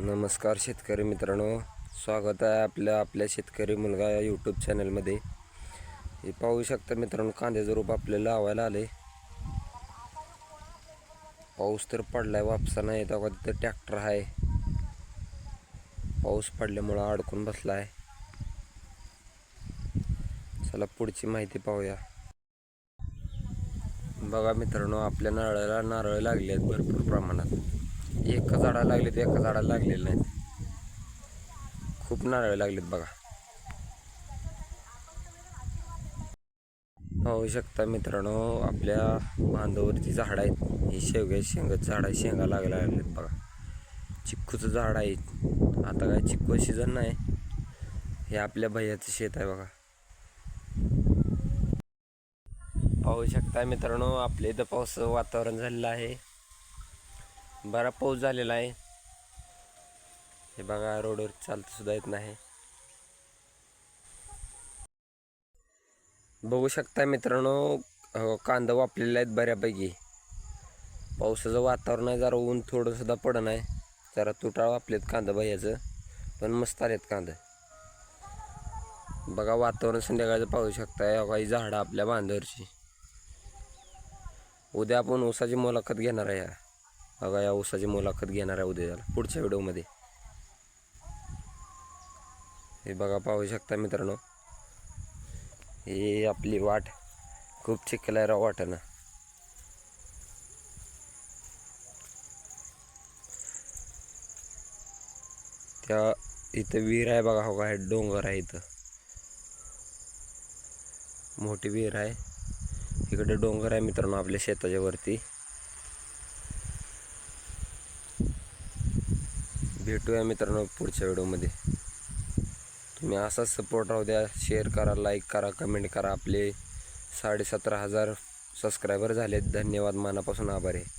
नमस्कार शेतकरी मित्रांनो. स्वागत आहे आपल्या आपल्या शेतकरी मुलगा या यूट्यूब चॅनलमध्ये हे पाहू शकता मित्रांनो कांद्याचं रोप आपल्याला लावायला आले पाऊस तर पडलाय वापसा नाही तेव्हा तिथं ट्रॅक्टर आहे. पाऊस पडल्यामुळं अडकून बसलाय. चला पुढची माहिती पाहूया. बघा मित्रांनो आपल्या नारळाला नारळ लागले आहेत भरपूर प्रमाणात. एका झाडाला लागलेत एका झाडाला लागलेलं नाहीत. खूप नारळ लागलेत बघा. पाहू शकता मित्रांनो आपल्या बांधावरती झाड आहेत. ही शेवग्या शेंगाचं झाड आहे शेंगा लागायला लागलेत बघा. चिक्कूचं झाड आहे. आता काय चिक्कू सीझन नाही. हे आपल्या भैयाचं शेत आहे बघा. पाहू शकता मित्रांनो आपल्या इथं पावसाचं वातावरण झालेलं आहे. बरा पाऊस झालेला आहे. हे बघा रोडवर चालत सुद्धा येत नाही. बघू शकता मित्रांनो कांदा वापलेला आहेत बऱ्यापैकी. पावसाचं वातावरण आहे जरा ऊन थोडं सुद्धा पडत नाही जरा तुटाळ वापलेत कांदा बाह्याचं पण मस्त आलेत कांदा. बघा वातावरण संध्याकाळचं पाहू शकता काही झाडं आपल्या बांधावरची. उद्या आपण ऊसाची मुलाखत घेणार आहे या बघा या ऊसाची मुलाखत घेणार आहे उद्या. पुढच्या व्हिडिओमध्ये. हे बघा पाहू शकता मित्रांनो. ही आपली वाट खूप चिखल आहे राव वाटेनं त्या इथं विहीर आहे बघा हो काय डोंगर आहे इथं. मोठी विहीर आहे. इकडे डोंगर आहे मित्रांनो आपल्या शेताच्या वरती. भेटूया मित्रांनो पुढच्या व्हिडिओमध्ये. तुम्ही असाच सपोर्ट राहू द्या. शेअर करा लाईक करा कमेंट करा. आपले साडेसतरा हजार सबस्क्रायबर झालेत. धन्यवाद. मनापासून आभार आहे.